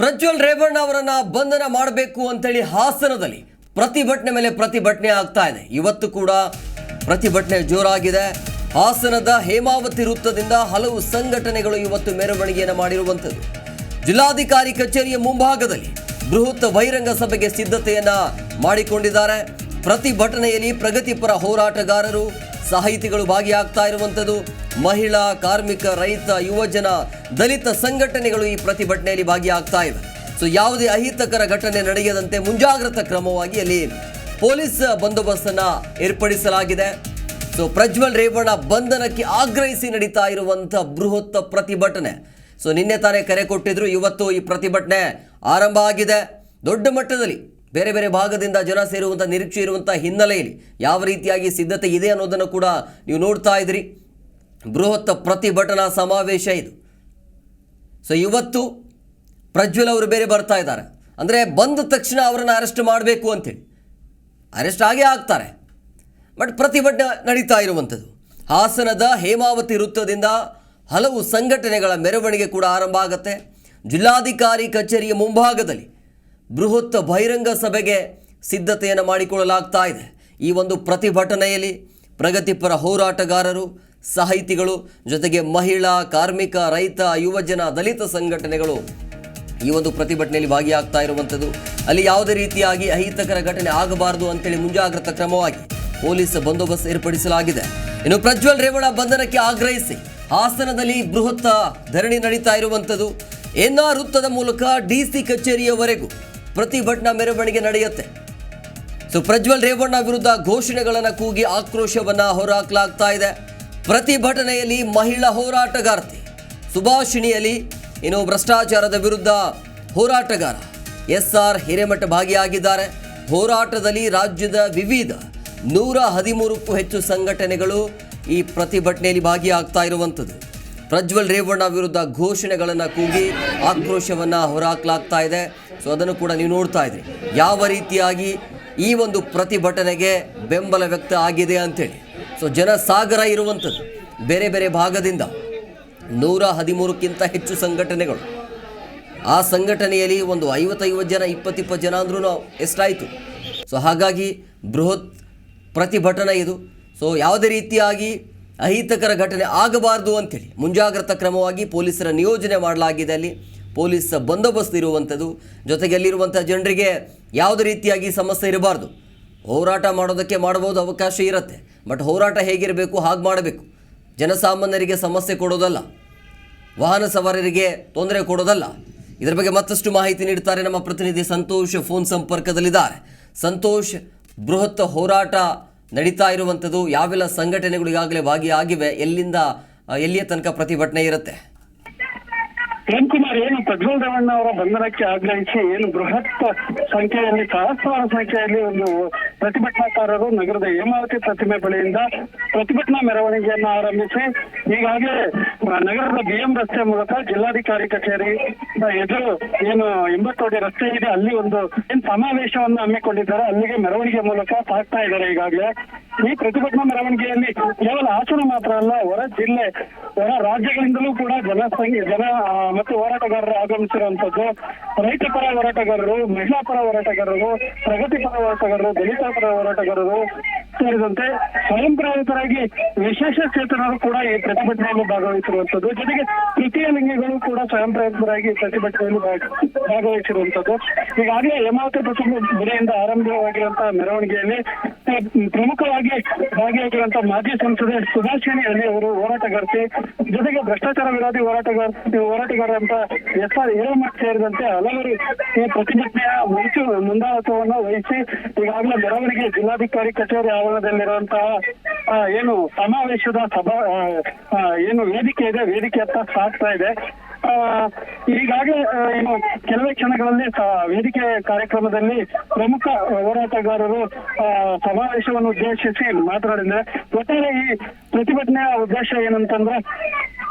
ಪ್ರಜ್ವಲ್ ರೇವಣ್ಣ ಅವರನ್ನ ಬಂಧನ ಮಾಡಬೇಕು ಅಂತೇಳಿ ಹಾಸನದಲ್ಲಿ ಪ್ರತಿಭಟನೆ ಮೇಲೆ ಪ್ರತಿಭಟನೆ ಆಗ್ತಾ ಇದೆ. ಇವತ್ತು ಕೂಡ ಪ್ರತಿಭಟನೆ ಜೋರಾಗಿದೆ. ಹಾಸನದ ಹೇಮಾವತಿ ವೃತ್ತದಿಂದ ಹಲವು ಸಂಘಟನೆಗಳು ಇವತ್ತು ಮೆರವಣಿಗೆಯನ್ನು ಮಾಡಿರುವಂಥದ್ದು. ಜಿಲ್ಲಾಧಿಕಾರಿ ಕಚೇರಿಯ ಮುಂಭಾಗದಲ್ಲಿ ಬೃಹತ್ ಬಹಿರಂಗ ಸಭೆಗೆ ಸಿದ್ಧತೆಯನ್ನ ಮಾಡಿಕೊಂಡಿದ್ದಾರೆ. ಪ್ರತಿಭಟನೆಯಲ್ಲಿ ಪ್ರಗತಿಪರ ಹೋರಾಟಗಾರರು ಸಾಹಿತಿಗಳು ಭಾಗಿಯಾಗ್ತಾ ಇರುವಂಥದ್ದು. ಮಹಿಳಾ, ಕಾರ್ಮಿಕ, ರೈತ, ಯುವಜನ, ದಲಿತ ಸಂಘಟನೆಗಳು ಈ ಪ್ರತಿಭಟನೆಯಲ್ಲಿ ಭಾಗಿಯಾಗ್ತಾ ಇವೆ. ಸೊ ಯಾವುದೇ ಅಹಿತಕರ ಘಟನೆ ನಡೆಯದಂತೆ ಮುಂಜಾಗ್ರತಾ ಕ್ರಮವಾಗಿ ಅಲ್ಲಿ ಪೊಲೀಸ್ ಬಂದೋಬಸ್ತನ್ನು ಏರ್ಪಡಿಸಲಾಗಿದೆ. ಸೊ ಪ್ರಜ್ವಲ್ ರೇವಣ್ಣ ಬಂಧನಕ್ಕೆ ಆಗ್ರಹಿಸಿ ನಡೀತಾ ಇರುವಂಥ ಬೃಹತ್ ಪ್ರತಿಭಟನೆ. ಸೊ ನಿನ್ನೆ ತಾನೇ ಕರೆ ಕೊಟ್ಟಿದ್ರು, ಇವತ್ತು ಈ ಪ್ರತಿಭಟನೆ ಆರಂಭ ಆಗಿದೆ. ದೊಡ್ಡ ಮಟ್ಟದಲ್ಲಿ ಬೇರೆ ಬೇರೆ ಭಾಗದಿಂದ ಜನ ಸೇರುವಂಥ ನಿರೀಕ್ಷೆ ಇರುವಂಥ ಹಿನ್ನೆಲೆಯಲ್ಲಿ ಯಾವ ರೀತಿಯಾಗಿ ಸಿದ್ಧತೆ ಇದೆ ಅನ್ನೋದನ್ನು ಕೂಡ ನೀವು ನೋಡ್ತಾ ಇದ್ರಿ. ಬೃಹತ್ ಪ್ರತಿಭಟನಾ ಸಮಾವೇಶ ಇದು. ಸೊ ಇವತ್ತು ಪ್ರಜ್ವಲ್ ಅವರು ಬೇರೆ ಬರ್ತಾ ಇದ್ದಾರೆ. ಅಂದರೆ ಬಂದ ತಕ್ಷಣ ಅವರನ್ನು ಅರೆಸ್ಟ್ ಮಾಡಬೇಕು ಅಂತೇಳಿ. ಅರೆಸ್ಟ್ ಆಗೇ ಆಗ್ತಾರೆ. ಬಟ್ ಪ್ರತಿಭಟನೆ ನಡೀತಾ ಇರುವಂಥದ್ದು. ಹಾಸನದ ಹೇಮಾವತಿ ವೃತ್ತದಿಂದ ಹಲವು ಸಂಘಟನೆಗಳ ಮೆರವಣಿಗೆ ಕೂಡ ಆರಂಭ ಆಗುತ್ತೆ. ಜಿಲ್ಲಾಧಿಕಾರಿ ಕಚೇರಿಯ ಮುಂಭಾಗದಲ್ಲಿ ಬೃಹತ್ ಬಹಿರಂಗ ಸಭೆಗೆ ಸಿದ್ಧತೆಯನ್ನು ಮಾಡಿಕೊಳ್ಳಲಾಗ್ತಾ ಇದೆ. ಈ ಒಂದು ಪ್ರತಿಭಟನೆಯಲ್ಲಿ ಪ್ರಗತಿಪರ ಹೋರಾಟಗಾರರು, ಸಾಹಿತಿಗಳು, ಜೊತೆಗೆ ಮಹಿಳಾ, ಕಾರ್ಮಿಕ, ರೈತ, ಯುವಜನ, ದಲಿತ ಸಂಘಟನೆಗಳು ಈ ಒಂದು ಪ್ರತಿಭಟನೆಯಲ್ಲಿ ಭಾಗಿಯಾಗ್ತಾ ಇರುವಂಥದ್ದು. ಅಲ್ಲಿ ಯಾವುದೇ ರೀತಿಯಾಗಿ ಅಹಿತಕರ ಘಟನೆ ಆಗಬಾರದು ಅಂತೇಳಿ ಮುಂಜಾಗ್ರತಾ ಕ್ರಮವಾಗಿ ಪೊಲೀಸ್ ಬಂದೋಬಸ್ತ್ ಏರ್ಪಡಿಸಲಾಗಿದೆ. ಇನ್ನು ಪ್ರಜ್ವಲ್ ರೇವಣ ಬಂಧನಕ್ಕೆ ಆಗ್ರಹಿಸಿ ಹಾಸನದಲ್ಲಿ ಬೃಹತ್ ಧರಣಿ ನಡೀತಾ ಇರುವಂಥದ್ದು. ಎನ್ಆರ್ ವೃತ್ತದ ಮೂಲಕ ಡಿಸಿ ಕಚೇರಿಯವರೆಗೂ ಪ್ರತಿಭಟನಾ ಮೆರವಣಿಗೆ ನಡೆಯುತ್ತೆ. ಸೊ ಪ್ರಜ್ವಲ್ ರೇವಣ್ಣ ವಿರುದ್ಧ ಘೋಷಣೆಗಳನ್ನು ಕೂಗಿ ಆಕ್ರೋಶವನ್ನ ಹೊರಹಾಕಲಾಗ್ತಾ ಇದೆ. ಪ್ರತಿಭಟನೆಯಲ್ಲಿ ಮಹಿಳಾ ಹೋರಾಟಗಾರ್ತಿ. ಸುಭಾಷಿಣಿಯಲ್ಲಿ ಇನ್ನು ಭ್ರಷ್ಟಾಚಾರದ ವಿರುದ್ಧ ಹೋರಾಟಗಾರ. ಎಸ್ ಆರ್ ಹಿರೇಮಠ ಭಾಗಿಯಾಗಿದ್ದಾರೆ. ಹೋರಾಟದಲ್ಲಿ ರಾಜ್ಯದ ವಿವಿಧ ನೂರ ಹದಿಮೂರಕ್ಕೂ ಹೆಚ್ಚು ಸಂಘಟನೆಗಳು ಈ ಪ್ರತಿಭಟನೆಯಲ್ಲಿ ಭಾಗಿಯಾಗ್ತಾ ಇರುವಂಥದ್ದು. ಪ್ರಜ್ವಲ್ ರೇವಣ್ಣ ವಿರುದ್ಧ ಘೋಷಣೆಗಳನ್ನು ಕೂಗಿ ಆಕ್ರೋಶವನ್ನು ಹೊರಹಾಕಲಾಗ್ತಾ ಇದೆ. ಸೊ ಅದನ್ನು ಕೂಡ ನೀವು ನೋಡ್ತಾ ಇದ್ರಿ. ಯಾವ ರೀತಿಯಾಗಿ ಈ ಒಂದು ಪ್ರತಿಭಟನೆಗೆ ಬೆಂಬಲ ವ್ಯಕ್ತ ಆಗಿದೆ ಅಂತೇಳಿ. ಸೊ ಜನಸಾಗರ ಇರುವಂಥದ್ದು ಬೇರೆ ಬೇರೆ ಭಾಗದಿಂದ ನೂರ ಹದಿಮೂರಕ್ಕಿಂತ ಹೆಚ್ಚು ಸಂಘಟನೆಗಳು. ಆ ಸಂಘಟನೆಯಲ್ಲಿ ಒಂದು ಐವತ್ತೈವತ್ತು ಜನ, ಇಪ್ಪತ್ತಿಪ್ಪತ್ತು ಜನ ಅಂದ್ರೂ ಎಷ್ಟಾಯಿತು ಸೊ ಹಾಗಾಗಿ ಬೃಹತ್ ಪ್ರತಿಭಟನೆ ಇದು. ಸೊ ಯಾವುದೇ ರೀತಿಯಾಗಿ ಅಹಿತಕರ ಘಟನೆ ಆಗಬಾರದು ಅಂತೇಳಿ. ಮುಂಜಾಗ್ರತಾ ಕ್ರಮವಾಗಿ ಪೊಲೀಸರ ನಿಯೋಜನೆ ಮಾಡಲಾಗಿದೆ ಅಲ್ಲಿ. ಪೊಲೀಸ್ ಬಂದೋಬಸ್ತ್ ಇರುವಂಥದ್ದು, ಜೊತೆಗೆ ಅಲ್ಲಿರುವಂಥ ಜನರಿಗೆ ಯಾವುದೇ ರೀತಿಯಾಗಿ ಸಮಸ್ಯೆ ಇರಬಾರ್ದು. ಹೋರಾಟ ಮಾಡೋದಕ್ಕೆ ಮಾಡಬಹುದು ಅವಕಾಶ ಇರುತ್ತೆ. ಬಟ್ ಹೋರಾಟ ಹೇಗಿರಬೇಕು, ಹಾಗೆ ಮಾಡಬೇಕು. ಜನಸಾಮಾನ್ಯರಿಗೆ ಸಮಸ್ಯೆ ಕೊಡೋದಲ್ಲ. ವಾಹನ ಸವಾರರಿಗೆ ತೊಂದರೆ ಕೊಡೋದಲ್ಲ. ಇದರ ಬಗ್ಗೆ ಮತ್ತಷ್ಟು ಮಾಹಿತಿ ನೀಡ್ತಾರೆ ನಮ್ಮ ಪ್ರತಿನಿಧಿ ಸಂತೋಷ್. ಫೋನ್ ಸಂಪರ್ಕದಲ್ಲಿದ್ದಾರೆ. ಸಂತೋಷ್, ಬೃಹತ್ ಹೋರಾಟ ನಡೀತಾ ಇರುವಂಥದ್ದು ಯಾವೆಲ್ಲ ಸಂಘಟನೆಗಳು ಈಗಾಗಲೇ ಭಾಗಿಯಾಗಿವೆ, ಎಲ್ಲಿಂದ ಎಲ್ಲಿಯ ತನಕ ಪ್ರತಿಭಟನೆ ಇರುತ್ತೆ? ಪ್ರೇಮ್ ಕುಮಾರ್, ಏನು ಪ್ರಜ್ವಲ್ ರೇವಣ್ಣ ಅವರ ಬಂಧನಕ್ಕೆ ಆಗ್ರಹಿಸಿ, ಏನು ಬೃಹತ್ ಸಂಖ್ಯೆಯಲ್ಲಿ, ಸಹಸ್ರಾರು ಸಂಖ್ಯೆಯಲ್ಲಿ ಒಂದು ಪ್ರತಿಭಟನಾಕಾರರು ನಗರದ ಹೇಮಾವತಿ ಪ್ರತಿಮೆ ಬಳಿಯಿಂದ ಪ್ರತಿಭಟನಾ ಮೆರವಣಿಗೆಯನ್ನು ಆರಂಭಿಸಿ ಈಗಾಗಲೇ ನಗರದ ಬಿಎಂ ರಸ್ತೆ ಮೂಲಕ ಜಿಲ್ಲಾಧಿಕಾರಿ ಕಚೇರಿ ಎದುರು ಏನು ಎಂಬತ್ತೋಡಿ ರಸ್ತೆ ಇದೆ, ಅಲ್ಲಿ ಒಂದು ಏನ್ ಸಮಾವೇಶವನ್ನು ಹಮ್ಮಿಕೊಂಡಿದ್ದಾರೆ, ಅಲ್ಲಿಗೆ ಮೆರವಣಿಗೆ ಮೂಲಕ ಸಾಗ್ತಾ ಇದ್ದಾರೆ ಈಗಾಗಲೇ. ಈ ಪ್ರತಿಭಟನಾ ಮೆರವಣಿಗೆಯಲ್ಲಿ ಕೇವಲ ಹಾಸನ ಮಾತ್ರ ಅಲ್ಲ, ಹೊರ ಜಿಲ್ಲೆ, ಹೊರ ರಾಜ್ಯಗಳಿಂದಲೂ ಕೂಡ ಜನಸಂಖ್ಯೆ ಜನ ಮತ್ತು ಹೋರಾಟಗಾರರು ಆಗಮಿಸಿರುವಂತದ್ದು ರೈತ ಪರ ಹೋರಾಟಗಾರರು, ಮಹಿಳಾ ಪರ ಹೋರಾಟಗಾರರು, ಪ್ರಗತಿ ಪರ ಹೋರಾಟಗಾರರು, ದಲಿತ ಪರ ಹೋರಾಟಗಾರರು ಸೇರಿದಂತೆ ಸ್ವಯಂ ಪ್ರೇರಿತರಾಗಿ ವಿಶೇಷ ಚೇತನರು ಕೂಡ ಈ ಪ್ರತಿಭಟನೆಯಲ್ಲಿ ಭಾಗವಹಿಸಿರುವಂತದ್ದು ಜೊತೆಗೆ ತೃತೀಯ ಲಿಂಗಿಗಳು ಕೂಡ ಸ್ವಯಂ ಪ್ರೇರಿತರಾಗಿ ಪ್ರತಿಭಟನೆಯಲ್ಲಿ ಭಾಗ- ಭಾಗವಹಿಸಿರುವಂತದ್ದು ಈಗಾಗಲೇ ಹೇಮಾವತಿ ಪ್ರತಿಮೆ ಬೆಲೆಯಿಂದ ಆರಂಭವಾಗಿರುವಂತಹ ಮೆರವಣಿಗೆಯಲ್ಲಿ ಪ್ರಮುಖವಾಗಿ ಭಾಗಿಯಾಗಿರುವಂತಹ ಮಾಜಿ ಸಂಸದೆ ಸುಭಾಷಿಣಿ ಅಲಿ ಅವರು ಹೋರಾಟಗಾರ್ತಿ. ಜೊತೆಗೆ ಭ್ರಷ್ಟಾಚಾರ ವಿರೋಧಿ ಹೋರಾಟಗಾರ ಹೋರಾಟಗಾರ ಅಂತ ಎಸ್ ಆರ್ ಹಿರೇಮಠ್ ಸೇರಿದಂತೆ ಹಲವರು ಈ ಪ್ರತಿಭಟನೆಯ ಮುಂಚು ಮುಂದಾಳತ್ವವನ್ನು ವಹಿಸಿ ಈಗಾಗಲೇ ಮೆರವಣಿಗೆ ಜಿಲ್ಲಾಧಿಕಾರಿ ಕಚೇರಿ ಆವರಣದಲ್ಲಿರುವಂತಹ ಏನು ಸಮಾವೇಶದ ಸಭಾ ಏನು ವೇದಿಕೆ ಇದೆ. ವೇದಿಕೆ ಅಂತ ಸಾಗ್ತಾ ಇದೆ. ಈಗಾಗಲೇ ಏನು ಕೆಲವೇ ಕ್ಷಣಗಳಲ್ಲಿ ವೇದಿಕೆ ಕಾರ್ಯಕ್ರಮದಲ್ಲಿ ಪ್ರಮುಖ ಹೋರಾಟಗಾರರು ಸಮಾವೇಶವನ್ನು ಉದ್ದೇಶಿಸಿ ಮಾತನಾಡಿದ್ರೆ ಒಟ್ಟಾರೆ ಈ ಪ್ರತಿಭಟನೆಯ ಉದ್ದೇಶ ಏನಂತಂದ್ರೆ,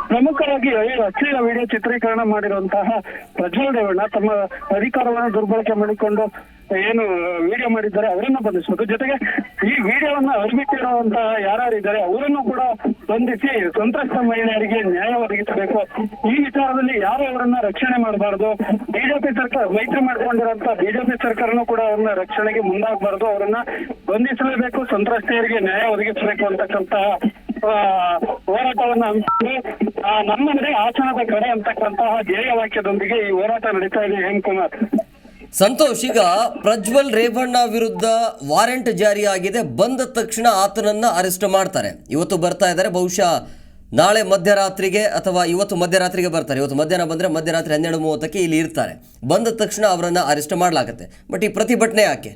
ಪ್ರಮುಖವಾಗಿ ಅಶ್ಲೀಲ ವಿಡಿಯೋ ಚಿತ್ರೀಕರಣ ಮಾಡಿರುವಂತಹ ಪ್ರಜ್ವಲ್ ರೇವಣ್ಣ ತಮ್ಮ ಅಧಿಕಾರವನ್ನು ದುರ್ಬಳಕೆ ಮಾಡಿಕೊಂಡು ಏನು ವಿಡಿಯೋ ಮಾಡಿದ್ದಾರೆ, ಅವರನ್ನು ಬಂಧಿಸಬೇಕು ಜೊತೆಗೆ ಈ ವಿಡಿಯೋವನ್ನ ಯಾರ್ಯಾರು ಇದ್ದಾರೆ ಅವರನ್ನು ಕೂಡ ಬಂಧಿಸಿ ಸಂತ್ರಸ್ತ ಮಹಿಳೆಯರಿಗೆ ನ್ಯಾಯ ಒದಗಿಸಬೇಕು. ಈ ವಿಚಾರದಲ್ಲಿ ಯಾರು ಅವರನ್ನ ರಕ್ಷಣೆ ಮಾಡಬಾರದು? ಬಿಜೆಪಿ ಸರ್ಕಾರ, ಮೈತ್ರಿ ಮಾಡಿಕೊಂಡಿರುವಂತಹ ಬಿಜೆಪಿ ಸರ್ಕಾರನೂ ಕೂಡ ಅವ್ರನ್ನ ರಕ್ಷಣೆಗೆ ಮುಂದಾಗಬಾರದು. ಅವರನ್ನ ಬಂಧಿಸಲೇಬೇಕು, ಸಂತ್ರಸ್ತೆಯರಿಗೆ ನ್ಯಾಯ ಒದಗಿಸಬೇಕು ಅಂತಕ್ಕಂತಹ ಹೋರಾಟವನ್ನ ನಮ್ಮ ಮನೆ ಆಸನದ ಕಡೆ ಅಂತಕ್ಕಂತಹ ಧ್ಯೇಯ ವಾಕ್ಯದೊಂದಿಗೆ ಈ ಹೋರಾಟ ನಡೀತಾ ಇದೆ, ಹೇಮಕುಮಾರ್. ಸಂತೋಷ್, ಈಗ ಪ್ರಜ್ವಲ್ ರೇವಣ್ಣ ವಿರುದ್ಧ ವಾರೆಂಟ್ ಜಾರಿಯಾಗಿದೆ. ಬಂದ ತಕ್ಷಣ ಆತನನ್ನ ಅರೆಸ್ಟ್ ಮಾಡ್ತಾರೆ. ಇವತ್ತು ಬರ್ತಾ ಇದ್ದಾರೆ. ಬಹುಶಃ ನಾಳೆ ಮಧ್ಯರಾತ್ರಿಗೆ ಅಥವಾ ಇವತ್ತು ಮಧ್ಯರಾತ್ರಿಗೆ ಬರ್ತಾರೆ. ಇವತ್ತು ಮಧ್ಯಾಹ್ನ ಬಂದರೆ ಮಧ್ಯರಾತ್ರಿ ಹನ್ನೆರಡು ಮೂವತ್ತಕ್ಕೆ ಇಲ್ಲಿ ಇರ್ತಾರೆ. ಬಂದ ತಕ್ಷಣ ಅವರನ್ನು ಅರೆಸ್ಟ್ ಮಾಡಲಾಗುತ್ತೆ. ಬಟ್ ಈ ಪ್ರತಿಭಟನೆ ಯಾಕೆ?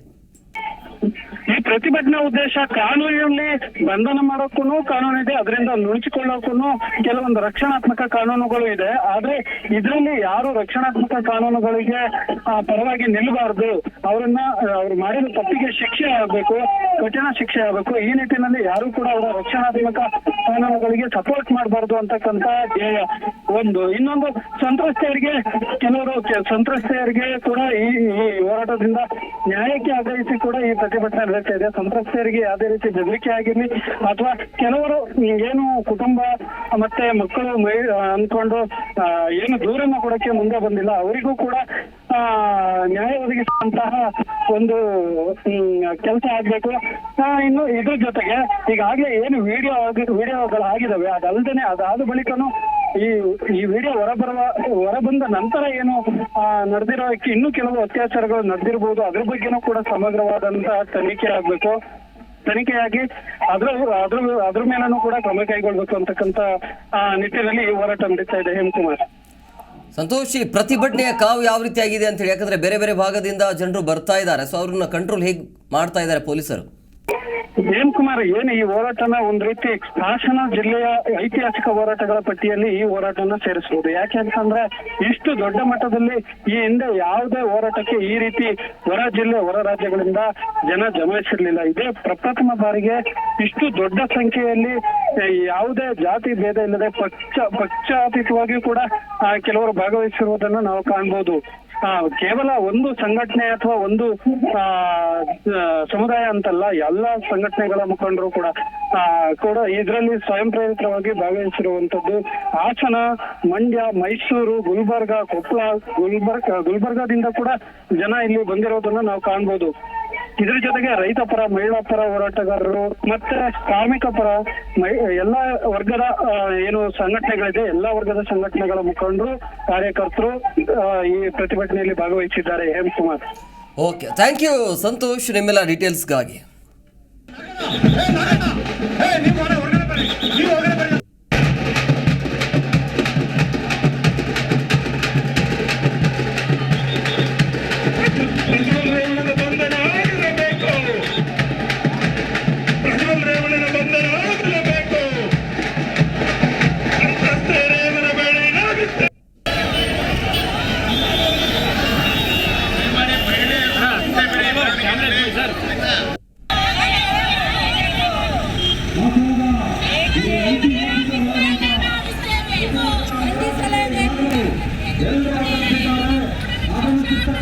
ಪ್ರತಿಭಟನಾ ಉದ್ದೇಶ ಕಾನೂನಿನಲ್ಲಿ ಬಂಧನ ಮಾಡೋಕ್ಕೂ ಕಾನೂನು ಇದೆ, ಅದರಿಂದ ನುಣುಚಿಕೊಳ್ಳೋಕ್ಕೂ ಕೆಲವೊಂದು ರಕ್ಷಣಾತ್ಮಕ ಕಾನೂನುಗಳು ಇದೆ. ಆದ್ರೆ ಇದರಲ್ಲಿ ಯಾರು ರಕ್ಷಣಾತ್ಮಕ ಕಾನೂನುಗಳಿಗೆ ಪರವಾಗಿ ನಿಲ್ಲಬಾರದು. ಅವರನ್ನ, ಅವ್ರು ಮಾಡಿದ ತಪ್ಪಿಗೆ ಶಿಕ್ಷೆ ಆಗಬೇಕು, ಕಠಿಣ ಶಿಕ್ಷೆ ಆಗಬೇಕು. ಈ ನಿಟ್ಟಿನಲ್ಲಿ ಯಾರು ಕೂಡ ಅವರ ರಕ್ಷಣಾತ್ಮಕ ಕಾನೂನುಗಳಿಗೆ ಸಪೋರ್ಟ್ ಮಾಡಬಾರ್ದು ಅಂತಕ್ಕಂತ ಧ್ಯೇಯ ಒಂದು. ಇನ್ನೊಂದು ಸಂತ್ರಸ್ತೆಯರಿಗೆ ಕೆಲವರು ಸಂತ್ರಸ್ತೆಯರಿಗೆ ಕೂಡ ಈ ಹೋರಾಟದಿಂದ ನ್ಯಾಯಕ್ಕೆ ಆಗ್ರಹಿಸಿ ಕೂಡ ಈ ಪ್ರತಿಭಟನೆ ನಡೀತಾ ಇದೆ. ಸಂತ್ರಸ್ತರಿಗೆ ಯಾವುದೇ ರೀತಿ ಬೆದರಿಕೆ ಆಗಿರ್ಲಿ ಅಥವಾ ಕೆಲವರು ಏನು ಕುಟುಂಬ ಮತ್ತೆ ಮಕ್ಕಳು ಮೈ ಅನ್ಕೊಂಡು ಆ, ಏನು ದೂರನ್ನ ಕೊಡಕ್ಕೆ ಮುಂದೆ ಬಂದಿಲ್ಲ. ಅವರಿಗೂ ಕೂಡ ನ್ಯಾಯ ಒದಗಿಸುವಂತಹ ಒಂದು ಕೆಲಸ ಆಗ್ಬೇಕು. ಇನ್ನು ಇದ್ರ ಜೊತೆಗೆ ಈಗಾಗಲೇ ಏನು ವಿಡಿಯೋ ವಿಡಿಯೋಗಳು ಆಗಿದಾವೆ ಅದಲ್ದೇನೆ ಅದಾದ ಬಳಿಕನು ಈ ಈ ವಿಡಿಯೋ ಹೊರಬರುವ ಹೊರಬಂದ ನಂತರ ಏನು ನಡೆದಿರೋ ಇನ್ನೂ ಕೆಲವು ಅತ್ಯಾಚಾರಗಳು ನಡೆದಿರಬಹುದು ಅದ್ರ ಬಗ್ಗೆನೂ ಕೂಡ ಸಮಗ್ರವಾದಂತಹ ತನಿಖೆ ಆಗ್ಬೇಕು. ತನಿಖೆಯಾಗಿ ಅದ್ರ ಅದ್ರ ಅದ್ರ ಮೇಲೂ ಕೂಡ ಕ್ರಮ ಕೈಗೊಳ್ಬೇಕು ಅಂತಕ್ಕಂತ ನಿಟ್ಟಿನಲ್ಲಿ ಹೋರಾಟ ನಡೀತಾ ಇದೆ. ಹೇಮಕುಮಾರ್. ಸಂತೋಷ್ ಈ ಪ್ರತಿಭಟನೆಯ ಕಾವು ಯಾವ ರೀತಿ ಆಗಿದೆ ಅಂತ ಹೇಳಿ, ಯಾಕಂದ್ರೆ ಬೇರೆ ಬೇರೆ ಭಾಗದಿಂದ ಜನರು ಬರ್ತಾ ಇದ್ದಾರೆ. ಸೊ ಅವ್ರನ್ನ ಕಂಟ್ರೋಲ್ ಹೇಗೆ ಮಾಡ್ತಾ ಇದ್ದಾರೆ ಪೊಲೀಸರು? ಹೇಮ್ ಕುಮಾರ್, ಏನು ಈ ಹೋರಾಟನ ಒಂದ್ ರೀತಿ ಹಾಸನ ಜಿಲ್ಲೆಯ ಐತಿಹಾಸಿಕ ಹೋರಾಟಗಳ ಪಟ್ಟಿಯಲ್ಲಿ ಈ ಹೋರಾಟನ ಸೇರಿಸಬಹುದು ಯಾಕೆ ಅಂತಂದ್ರೆ ಇಷ್ಟು ದೊಡ್ಡ ಮಟ್ಟದಲ್ಲಿ ಈ ಹಿಂದೆ ಯಾವುದೇ ಹೋರಾಟಕ್ಕೆ ಈ ರೀತಿ ಹೊರ ಜಿಲ್ಲೆ, ಹೊರ ರಾಜ್ಯಗಳಿಂದ ಜನ ಜಮಾಯಿಸಿರ್ಲಿಲ್ಲ. ಇದೇ ಪ್ರಪ್ರಥಮ ಬಾರಿಗೆ ಇಷ್ಟು ದೊಡ್ಡ ಸಂಖ್ಯೆಯಲ್ಲಿ ಯಾವುದೇ ಜಾತಿ ಭೇದ ಇಲ್ಲದೆ ಪಕ್ಷ, ಪಕ್ಷಾತೀತವಾಗಿಯೂ ಕೂಡ ಕೆಲವರು ಭಾಗವಹಿಸಿರುವುದನ್ನು ನಾವು ಕಾಣ್ಬೋದು. ಕೇವಲ ಒಂದು ಸಂಘಟನೆ ಅಥವಾ ಒಂದು ಸಮುದಾಯ ಅಂತಲ್ಲ, ಎಲ್ಲ ಸಂಘಟನೆಗಳ ಮುಖಂಡರು ಕೂಡ ಕೂಡ ಇದರಲ್ಲಿ ಸ್ವಯಂ ಪ್ರೇರಿತವಾಗಿ ಭಾಗವಹಿಸಿರುವಂತದ್ದು ಹಾಸನ, ಮಂಡ್ಯ, ಮೈಸೂರು, ಗುಲ್ಬರ್ಗ, ಕೊಪ್ಪಳ, ಗುಲ್ಬರ್ಗ, ಗುಲ್ಬರ್ಗಾದಿಂದ ಕೂಡ ಜನ ಇಲ್ಲಿ ಬಂದಿರೋದನ್ನ ನಾವು ಕಾಣ್ಬೋದು. ಇದ್ರ ಜೊತೆಗೆ ರೈತ ಪರ ಮಹಿಳಾ ಪರ ಹೋರಾಟಗಾರರು ಮತ್ತೆ ಕಾರ್ಮಿಕ ಪರ ಎಲ್ಲ ಎಲ್ಲಾ ವರ್ಗದ ಏನು ಸಂಘಟನೆಗಳಿದೆ ಎಲ್ಲಾ ವರ್ಗದ ಸಂಘಟನೆಗಳ ಮುಖಂಡರು ಕಾರ್ಯಕರ್ತರು ಈ ಪ್ರತಿಭಟನೆಯಲ್ಲಿ ಭಾಗವಹಿಸಿದ್ದಾರೆ Hemakumar okay thank you Santosh. ನಿಮ್ಮೆಲ್ಲ ಡೀಟೇಲ್ಸ್ಗಾಗಿ